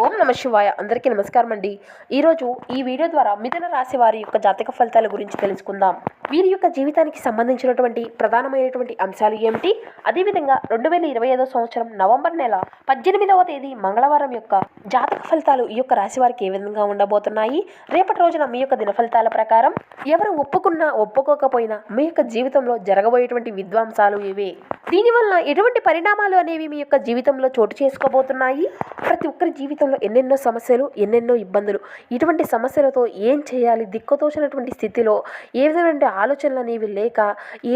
ఓం నమ శివాయ. అందరికీ నమస్కారం అండి ఈరోజు ఈ వీడియో ద్వారా మిథున రాశి వారి యొక్క జాతక ఫలితాల గురించి తెలుసుకుందాం. వీరి యొక్క జీవితానికి సంబంధించినటువంటి ప్రధానమైనటువంటి అంశాలు ఏమిటి? అదేవిధంగా రెండు వేల ఇరవై ఐదో సంవత్సరం నవంబర్ నెల పద్దెనిమిదవ తేదీ మంగళవారం యొక్క జాతక ఫలితాలు ఈ యొక్క రాశి వారికి ఏ విధంగా ఉండబోతున్నాయి? రేపటి రోజున మీ యొక్క దిన ఫలితాల ప్రకారం ఎవరు ఒప్పుకున్నా ఒప్పుకోకపోయినా మీ యొక్క జీవితంలో జరగబోయేటువంటి విద్వాంసాలు ఇవే. దీనివల్ల ఎటువంటి పరిణామాలు అనేవి మీ యొక్క జీవితంలో చోటు చేసుకోబోతున్నాయి? ప్రతి ఒక్కరి జీవితంలో ఎన్నెన్నో సమస్యలు ఎన్నెన్నో ఇబ్బందులు. ఇటువంటి సమస్యలతో ఏం చేయాలి? దిక్కుతోచినటువంటి స్థితిలో ఏ విధమైన ఆలోచనలు అనేవి లేక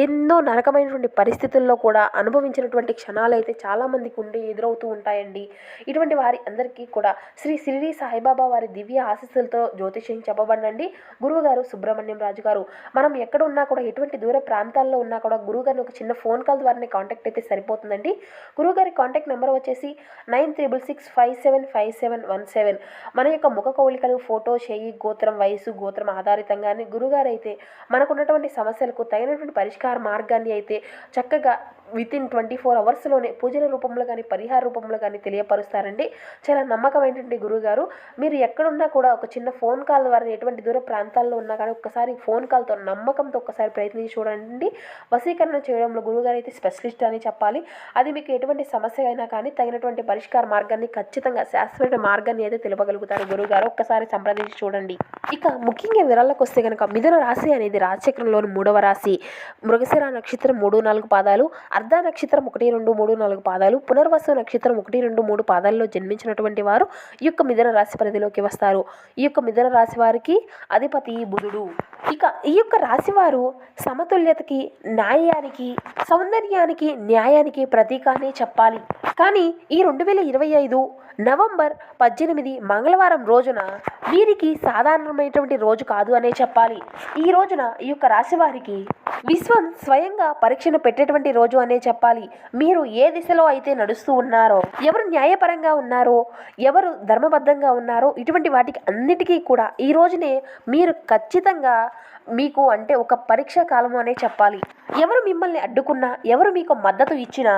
ఎన్నో నరకమైనటువంటి పరిస్థితుల్లో కూడా అనుభవించినటువంటి క్షణాలు అయితే చాలామందికి ఉండి ఎదురవుతూ ఉంటాయండి. ఇటువంటి వారి అందరికీ కూడా శ్రీ సిరిడి సాయిబాబా వారి దివ్య ఆశీస్సులతో జ్యోతిష్యం చెప్పబడండి గురువుగారు సుబ్రహ్మణ్యం రాజు గారు మనం ఎక్కడ ఉన్నా కూడా ఎటువంటి దూర ప్రాంతాల్లో ఉన్నా కూడా గురువుగారిని ఒక చిన్న ఫోన్ కాల్ ద్వారానే కాంటాక్ట్ కాంటాక్ట్ అయితే సరిపోతుందండి. గురువుగారి కాంటాక్ట్ నెంబర్ వచ్చేసి nine triple six five seven five seven one seven. మన యొక్క ముఖ కవళికలు ఫోటో చేయి గోత్రం వయసు గోత్రం ఆధారితంగానే గురుగారు అయితే మనకున్నటువంటి సమస్యలకు తగినటువంటి పరిష్కార మార్గాన్ని అయితే చక్కగా విత్ ఇన్ ట్వంటీ ఫోర్ అవర్స్లోనే పూజల రూపంలో కానీ పరిహార రూపంలో కానీ తెలియపరుస్తారండి. చాలా నమ్మకమైనటువంటి గురుగారు మీరు ఎక్కడున్నా కూడా ఒక చిన్న ఫోన్ కాల్ ద్వారా ఎటువంటి దూర ప్రాంతాల్లో ఉన్నా కానీ ఒక్కసారి ఫోన్ కాల్తో నమ్మకంతో ఒక్కసారి ప్రయత్నించి చూడండి. వసీకరణ చేయడంలో గురుగారు అయితే స్పెషలిస్ట్ అని చెప్పాలి. అది మీకు ఎటువంటి సమస్య అయినా కానీ తగినటువంటి పరిష్కార మార్గాన్ని ఖచ్చితంగా శాశ్వత మార్గాన్ని అయితే తెలుపగలుగుతారు గురుగారు ఒక్కసారి సంప్రదించి చూడండి. ఇక ముఖ్యంగా వివరాలకు వస్తే కనుక మిథున రాశి అనేది రాశిచక్రంలోని మూడవ రాశి. మృగశిర నక్షత్రం మూడు నాలుగు పాదాలు అర్ధ నక్షత్రం ఒకటి రెండు మూడు నాలుగు పాదాలు పునర్వసు నక్షత్రం ఒకటి రెండు మూడు పాదాల్లో జన్మించినటువంటి వారు ఈ యొక్క మిథున రాశి పరిధిలోకి వస్తారు. ఈ యొక్క మిథున రాశి వారికి అధిపతి బుధుడు. ఇక ఈ యొక్క రాశి వారు సమతుల్యతకి న్యాయానికి సౌందర్యానికి న్యాయానికి ప్రతీకాన్ని చెప్పాలి. కానీ ఈ రెండు వేల ఇరవై ఐదు నవంబర్ పద్దెనిమిది మంగళవారం రోజున వీరికి సాధారణమైనటువంటి రోజు కాదు అనే చెప్పాలి. ఈ రోజున ఈ యొక్క రాశి వారికి విశ్వం స్వయంగా పరీక్షను పెట్టేటువంటి రోజు అనే చెప్పాలి. మీరు ఏ దిశలో అయితే నడుస్తూ ఉన్నారో ఎవరు న్యాయపరంగా ఉన్నారో ఎవరు ధర్మబద్ధంగా ఉన్నారో ఇటువంటి వాటికి అన్నిటికీ కూడా ఈ రోజునే మీరు ఖచ్చితంగా మీకు అంటే ఒక పరీక్ష కాలము అనే చెప్పాలి. ఎవరు మిమ్మల్ని అడ్డుకున్నా ఎవరు మీకు మద్దతు ఇచ్చినా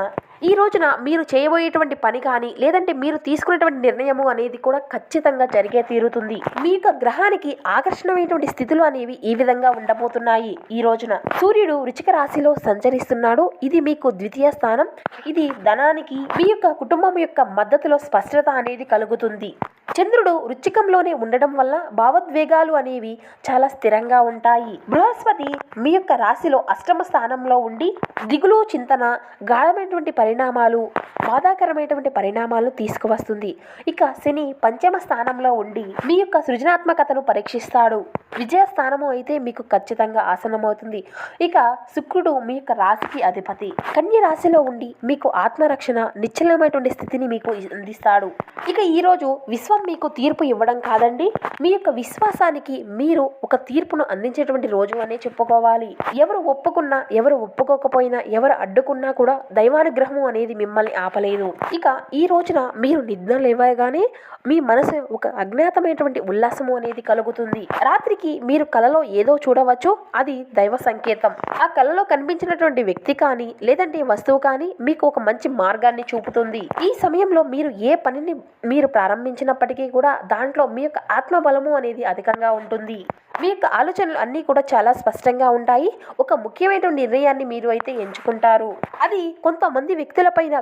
ఈ రోజున మీరు చేయబోయేటువంటి పని కానీ లేదంటే మీరు తీసుకునేటువంటి నిర్ణయము అనేది కూడా ఖచ్చితంగా జరిగే తీరుతుంది. మీ యొక్క గ్రహానికి ఆకర్షణమైనటువంటి స్థితులు అనేవి ఈ విధంగా ఉండబోతున్నాయి ఈ రోజున. సూర్యుడు వృచిక రాశిలో సంచరిస్తున్నాడు. ఇది మీకు ద్వితీయ స్థానం. ఇది ధనానికి మీ యొక్క కుటుంబం యొక్క మద్దతులో స్పష్టత అనేది కలుగుతుంది. చంద్రుడు వృచ్చికంలోనే ఉండడం వల్ల భావోద్వేగాలు అనేవి చాలా స్థిరంగా ఉంటాయి. బృహస్పతి మీ యొక్క రాశిలో అష్టమ స్థానంలో ఉండి దిగులు చింతన గాఢమైనటువంటి పరిణామాలు బాధాకరమైనటువంటి పరిణామాలు తీసుకువస్తుంది. ఇక శని పంచమ స్థానంలో ఉండి మీ యొక్క సృజనాత్మకతను పరీక్షిస్తాడు. విజయ స్థానము అయితే మీకు ఖచ్చితంగా ఆసనమవుతుంది ఇక శుక్రుడు మీ యొక్క రాశికి అధిపతి. కన్య రాశిలో ఉండి మీకు ఆత్మరక్షణ నిశ్చలమైనటువంటి స్థితిని మీకు అందిస్తాడు. ఇక ఈరోజు విశ్వం మీకు తీర్పు ఇవ్వడం కాదండి. మీ యొక్క విశ్వాసానికి మీరు ఒక తీర్పును అందించేటువంటి రోజు అనే చెప్పుకోవాలి. ఎవరు ఒప్పుకున్నా ఎవరు ఒప్పుకోకపోయినా ఎవరు అడ్డుకున్నా కూడా దైవానుగ్రహము అనేది మిమ్మల్ని ఆప చెప్పలేదు. ఇక ఈ రోజున మీరు నిద్ర లేవగానే మీ మనసు ఒక అజ్ఞాతమైనటువంటి ఉల్లాసము అనేది కలుగుతుంది. రాత్రికి మీరు కలలో ఏదో చూడవచ్చు. అది దైవ సంకేతం. ఆ కలలో కనిపించినటువంటి వ్యక్తి కానీ లేదంటే వస్తువు కానీ మీకు ఒక మంచి మార్గాన్ని చూపుతుంది. ఈ సమయంలో మీరు ఏ పనిని మీరు ప్రారంభించినప్పటికీ కూడా దాంట్లో మీ యొక్క ఆత్మబలము అనేది అధికంగా ఉంటుంది. మీ యొక్క ఆలోచనలు అన్నీ కూడా చాలా స్పష్టంగా ఉంటాయి. ఒక ముఖ్యమైన నిర్ణయాన్ని మీరు అయితే ఎంచుకుంటారు. అది కొంతమంది వ్యక్తులపైన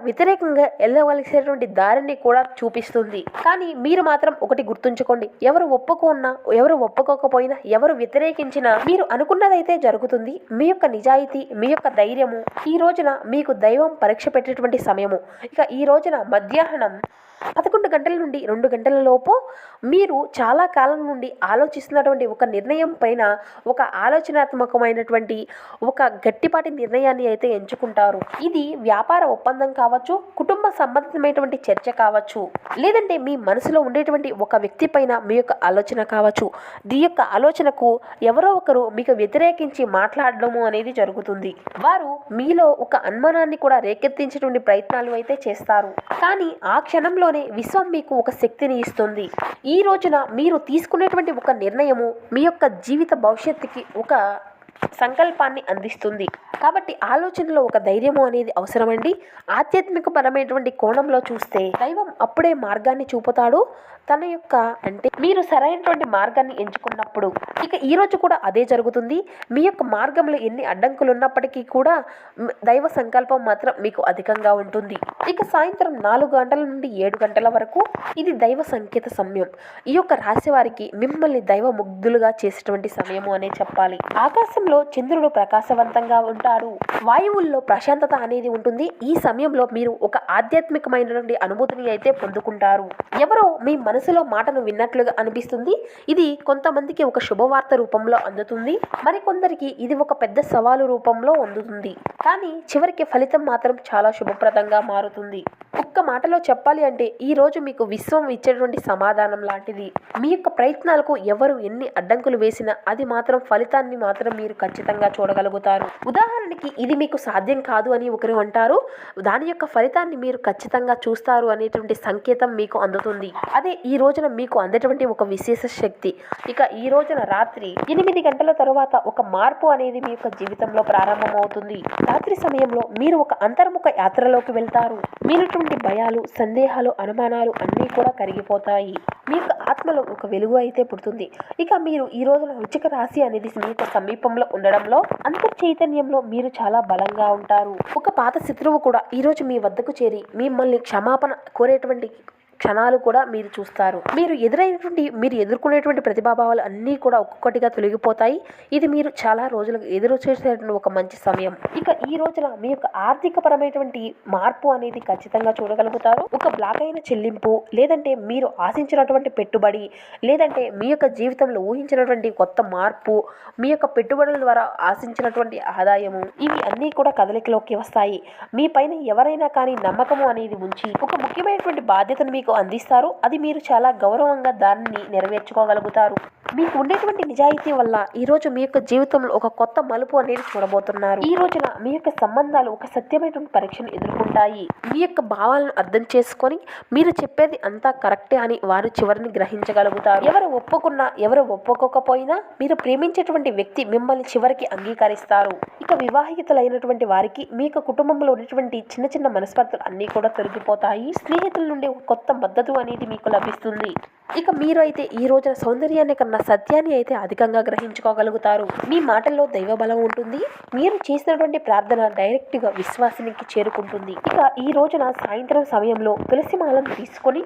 వ్యతిరేకంగా వెళ్ళవలసినటువంటి దారిని కూడా చూపిస్తుంది. కానీ మీరు మాత్రం ఒకటి గుర్తుంచుకోండి. ఎవరు ఒప్పుకున్నా ఎవరు ఒప్పుకోకపోయినా ఎవరు వ్యతిరేకించినా మీరు అనుకున్నదైతే జరుగుతుంది. మీ యొక్క నిజాయితీ మీ యొక్క ధైర్యము ఈ రోజున మీకు దైవం పరీక్ష పెట్టేటువంటి సమయము. ఇక ఈ రోజున మధ్యాహ్నం పదకొండు గంటల నుండి రెండు గంటల లోపు మీరు చాలా కాలం నుండి ఆలోచిస్తున్నటువంటి ఒక నిర్ణయం పైన ఒక ఆలోచనాత్మకమైనటువంటి ఒక గట్టిపాటి నిర్ణయాన్ని అయితే ఎంచుకుంటారు. ఇది వ్యాపార ఒప్పందం కావచ్చు కుటుంబ సంబంధితమైనటువంటి చర్చ కావచ్చు లేదంటే మీ మనసులో ఉండేటువంటి ఒక వ్యక్తి పైన మీ యొక్క ఆలోచన కావచ్చు దీ యొక్క ఆలోచనకు ఎవరో ఒకరు మీకు వ్యతిరేకించి మాట్లాడడము అనేది జరుగుతుంది. వారు మీలో ఒక అనుమానాన్ని కూడా రేకెత్తించేటువంటి ప్రయత్నాలు అయితే చేస్తారు. కానీ ఆ క్షణంలోనే విశ్వం మీకు ఒక శక్తిని ఇస్తుంది. ఈ రోజున మీరు తీసుకునేటువంటి ఒక నిర్ణయము మీ యొక్క జీవిత భవిష్యత్తుకి ఒక సంకల్పాన్ని అందిస్తుంది. కాబట్టి ఆలోచనలో ఒక ధైర్యము అనేది అవసరమండి. ఆధ్యాత్మిక పరమైనటువంటి కోణంలో చూస్తే దైవం అప్పుడే మార్గాన్ని చూపుతాడు. తన యొక్క అంటే మీరు సరైనటువంటి మార్గాన్ని ఎంచుకున్నప్పుడు ఇక ఈ రోజు కూడా అదే జరుగుతుంది. మీ యొక్క మార్గంలో ఎన్ని అడ్డంకులు ఉన్నప్పటికీ కూడా దైవ సంకల్పం మాత్రం మీకు అధికంగా ఉంటుంది. ఇక సాయంత్రం నాలుగు గంటల నుండి ఏడు గంటల వరకు ఇది దైవ సంకేత సమయం. ఈ యొక్క రాశి వారికి మిమ్మల్ని దైవ ముగ్ధులుగా చేసేటువంటి సమయము అనే చెప్పాలి. ఆకాశంలో చంద్రుడు ప్రకాశవంతంగా ఉంటాడు. వాయువుల్లో ప్రశాంతత అనేది ఉంటుంది. ఈ సమయంలో మీరు ఒక ఆధ్యాత్మికమైనటువంటి అనుభూతిని అయితే పొందుకుంటారు. ఎవరో మీ మనసులో మాటను విన్నట్లుగా అనిపిస్తుంది. ఇది కొంతమందికి ఒక శుభవార్త రూపంలో అందుతుంది. మరికొందరికి ఇది ఒక పెద్ద సవాలు రూపంలో అందుతుంది. కానీ చివరికి ఫలితం మాత్రం చాలా శుభప్రదంగా మారుతుంది. ఒక్క మాటలో చెప్పాలి అంటే ఈ రోజు మీకు విశ్వం ఇచ్చేటువంటి సమాధానం లాంటిది. మీ యొక్క ప్రయత్నాలకు ఎవరు ఎన్ని అడ్డంకులు వేసినా అది మాత్రం ఫలితాన్ని మాత్రం మీరు ఖచ్చితంగా చూడగలుగుతారు. ఉదాహరణకి ఇది మీకు సాధ్యం కాదు అని ఒకరు అంటారు. దాని యొక్క ఫలితాన్ని మీరు ఖచ్చితంగా చూస్తారు అనేటువంటి సంకేతం మీకు అందుతుంది. అదే ఈ రోజున మీకు అందేటువంటి ఒక విశేష శక్తి. ఇక ఈ రోజున రాత్రి ఎనిమిది గంటల తరువాత ఒక మార్పు అనేది మీ యొక్క జీవితంలో ప్రారంభమవుతుంది. రాత్రి సమయంలో మీరు ఒక అంతర్ముఖ యాత్రలోకి వెళ్తారు. మీనటువంటి భయాలు సందేహాలు అనుమానాలు అన్నీ కూడా కరిగిపోతాయి. మీ యొక్క ఆత్మలో ఒక వెలుగు అయితే పుడుతుంది. ఇక మీరు ఈ రోజున వృచ్చిక రాశి అనేది మీ సమీపంలో ఉండడంలో అంతర్ చైతన్యంలో మీరు చాలా బలంగా ఉంటారు. ఒక పాత శత్రువు కూడా ఈరోజు మీ వద్దకు చేరి మిమ్మల్ని క్షమాపణ కోరేటువంటి క్షణాలు కూడా మీరు చూస్తారు. మీరు ఎదురైనటువంటి మీరు ఎదుర్కొనేటువంటి ప్రతిభాభావాలు అన్నీ కూడా ఒక్కొక్కటిగా తొలగిపోతాయి. ఇది మీరు చాలా రోజులకు ఎదురు చేసేటువంటి ఒక మంచి సమయం. ఇక ఈ రోజున మీ యొక్క ఆర్థిక పరమైనటువంటి మార్పు అనేది ఖచ్చితంగా చూడగలుగుతారు. ఒక బ్లాక్ అయిన చెల్లింపు లేదంటే మీరు ఆశించినటువంటి పెట్టుబడి లేదంటే మీ యొక్క జీవితంలో ఊహించినటువంటి కొత్త మార్పు మీ యొక్క పెట్టుబడుల ద్వారా ఆశించినటువంటి ఆదాయము ఇవి అన్నీ కూడా కదలికలోకి వస్తాయి. మీ పైన ఎవరైనా కానీ నమ్మకము అనేది ఉంచి ఒక ముఖ్యమైనటువంటి బాధ్యతను మీకు అందిస్తారు. అది మీరు చాలా గౌరవంగా దానిని నెరవేర్చుకోగలుగుతారు. మీకు ఉండేటువంటి నిజాయితీ వల్ల ఈరోజు మీ యొక్క జీవితంలో ఒక కొత్త మలుపు అనేది చూడబోతున్నారు. ఈ రోజున మీ యొక్క సంబంధాలు ఒక సత్యమైనటువంటి పరీక్షను ఎదుర్కొంటాయి. మీ యొక్క భావాలను అర్థం చేసుకొని మీరు చెప్పేది అంతా కరెక్టే అని వారు చివరిని గ్రహించగలుగుతారు. ఎవరు ఒప్పుకున్నా ఎవరు ఒప్పుకోకపోయినా మీరు ప్రేమించేటువంటి వ్యక్తి మిమ్మల్ని చివరికి అంగీకరిస్తారు. ఇక వివాహితులైనటువంటి వారికి మీ యొక్క కుటుంబంలో ఉన్నటువంటి చిన్న చిన్న మనస్పర్ధలు అన్నీ కూడా తొలగిపోతాయి. స్నేహితుల నుండి ఒక కొత్త మద్దతు అనేది మీకు లభిస్తుంది. ఇక మీరు అయితే ఈ రోజున సౌందర్యాన్ని కన్నా సత్యాన్ని అయితే అధికంగా గ్రహించుకోగలుగుతారు. మీ మాటల్లో దైవ బలం ఉంటుంది. మీరు చేసినటువంటి ప్రార్థన డైరెక్ట్గా విశ్వాసానికి చేరుకుంటుంది. ఇక ఈ రోజున సాయంత్రం సమయంలో తులసి మాలను తీసుకొని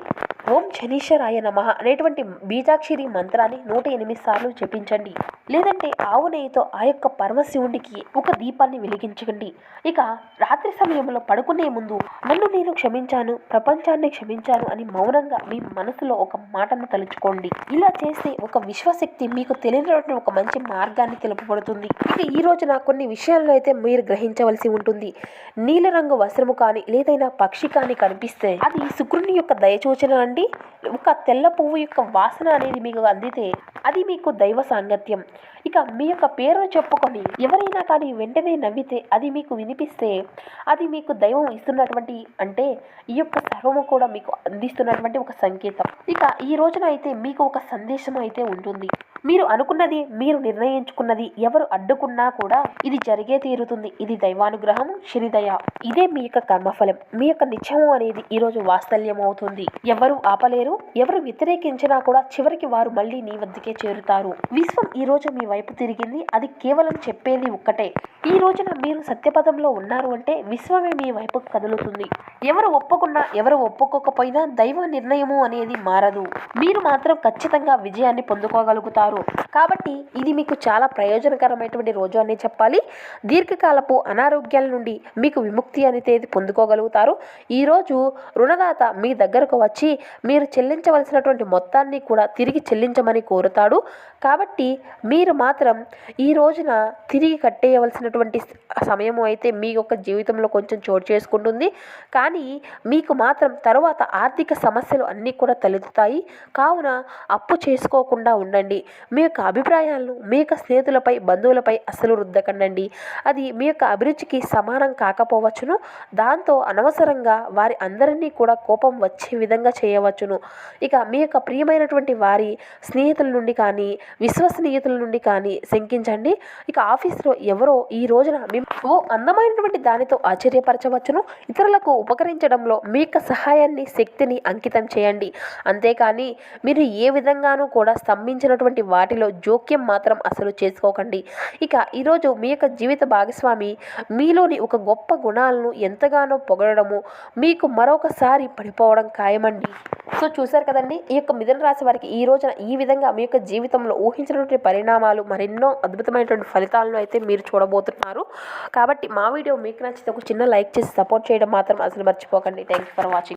ఓం శనీశ్వరాయ నమః అనేటువంటి బీజాక్షరి మంత్రాన్ని నూట ఎనిమిది సార్లు జపించండి. లేదంటే ఆవు నెయ్యితో ఆ యొక్క పరమశివుడికి ఒక దీపాన్ని వెలిగించండి ఇక రాత్రి సమయంలో పడుకునే ముందు నన్ను నేను క్షమించాను ప్రపంచాన్ని క్షమించాను అని మౌనంగా మీ మనసులో ఒక మాటను తలుచుకోండి. ఇలా చేస్తే ఒక విశ్వశక్తి మీకు తెలియనటువంటి ఒక మంచి మార్గాన్ని తెలుపబడుతుంది. ఇక ఈ రోజున కొన్ని విషయాల్లో అయితే మీరు గ్రహించవలసి ఉంటుంది. నీలరంగు వస్త్రము కానీ లేదైనా పక్షి కానీ కనిపిస్తే అది శుక్రుని యొక్క దయచూచన అండి. ఒక తెల్ల పువ్వు యొక్క వాసన అనేది మీకు అందితే అది మీకు దైవ సాంగత్యం. ఇక మీ యొక్క పేరును చెప్పుకొని ఎవరైనా కానీ వెంటనే నవ్వితే అది మీకు వినిపిస్తే అది మీకు దైవం ఇస్తున్నటువంటి అంటే ఈ యొక్క సర్వము కూడా మీకు అందిస్తున్నటువంటి ఒక సంకేతం. ఇక ఈ రోజున అయితే మీకు ఒక సందేశం అయితే ఉంటుంది. Bully. మీరు అనుకున్నది మీరు నిర్ణయించుకున్నది ఎవరు అడ్డుకున్నా కూడా ఇది జరిగే తీరుతుంది. ఇది దైవానుగ్రహం శనిదయ ఇదే మీ యొక్క కర్మఫలం. మీ యొక్క నిత్యము అనేది ఈరోజు రోజు వాత్సల్యం అవుతుంది ఎవరు ఆపలేరు ఎవరు వ్యతిరేకించినా కూడా చివరికి వారు మళ్ళీ నీ వద్దకే చేరుతారు. విశ్వం ఈ రోజు మీ వైపు తిరిగింది. అది కేవలం చెప్పేది ఒక్కటే. ఈ రోజున మీరు సత్యపదంలో ఉన్నారు అంటే విశ్వమే మీ వైపు కదులుతుంది. ఎవరు ఒప్పుకున్నా ఎవరు ఒప్పుకోకపోయినా దైవ నిర్ణయము అనేది మారదు. మీరు మాత్రం ఖచ్చితంగా విజయాన్ని పొందుకోగలుగుతారు. కాబట్టి ఇది మీకు చాలా ప్రయోజనకరమైనటువంటి రోజు అని చెప్పాలి. దీర్ఘకాలపు అనారోగ్యాల నుండి మీకు విముక్తి అనేది పొందుకోగలుగుతారు. ఈరోజు రుణదాత మీ దగ్గరకు వచ్చి మీరు చెల్లించవలసినటువంటి మొత్తాన్ని కూడా తిరిగి చెల్లించమని కోరుతాడు. కాబట్టి మీరు మాత్రం ఈ రోజున తిరిగి కట్టేయవలసినటువంటి సమయము అయితే మీ యొక్క జీవితంలో కొంచెం చోటు చేసుకుంటుంది. కానీ మీకు మాత్రం తరువాత ఆర్థిక సమస్యలు అన్నీ కూడా తలెత్తుతాయి. కావున అప్పు చేసుకోకుండా ఉండండి. మీ యొక్క అభిప్రాయాలను మీ యొక్క స్నేహితులపై బంధువులపై అస్సలు రుద్దకండి అది మీ యొక్క అభిరుచికి సమానం కాకపోవచ్చును. దాంతో అనవసరంగా వారి అందరినీ కూడా కోపం వచ్చే విధంగా చేయవచ్చును. ఇక మీ యొక్క ప్రియమైనటువంటి వారి స్నేహితుల నుండి కానీ విశ్వసనీయతల నుండి కానీ శంకించండి. ఇక ఆఫీస్లో ఎవరో ఈ రోజున మీ ఓ అందమైనటువంటి దానితో ఆశ్చర్యపరచవచ్చును. ఇతరులకు ఉపకరించడంలో మీ యొక్క సహాయాన్ని శక్తిని అంకితం చేయండి. అంతేకాని మీరు ఏ విధంగానూ కూడా స్తంభించినటువంటి వాటిలో జోక్యం మాత్రం అసలు చేసుకోకండి. ఇక ఈరోజు మీ యొక్క జీవిత భాగస్వామి మీలోని ఒక గొప్ప గుణాలను ఎంతగానో పొగడము మీకు మరొకసారి పడిపోవడం ఖాయమండి. సో చూశారు కదండి ఈ యొక్క మిథున రాశి వారికి ఈ రోజున ఈ విధంగా మీ యొక్క జీవితంలో ఊహించినటువంటి పరిణామాలు మరెన్నో అద్భుతమైనటువంటి ఫలితాలను అయితే మీరు చూడబోతున్నారు. కాబట్టి మా వీడియో మీకు నచ్చితే ఒక చిన్న లైక్ చేసి సపోర్ట్ చేయడం మాత్రం అసలు మర్చిపోకండి. Thank you for watching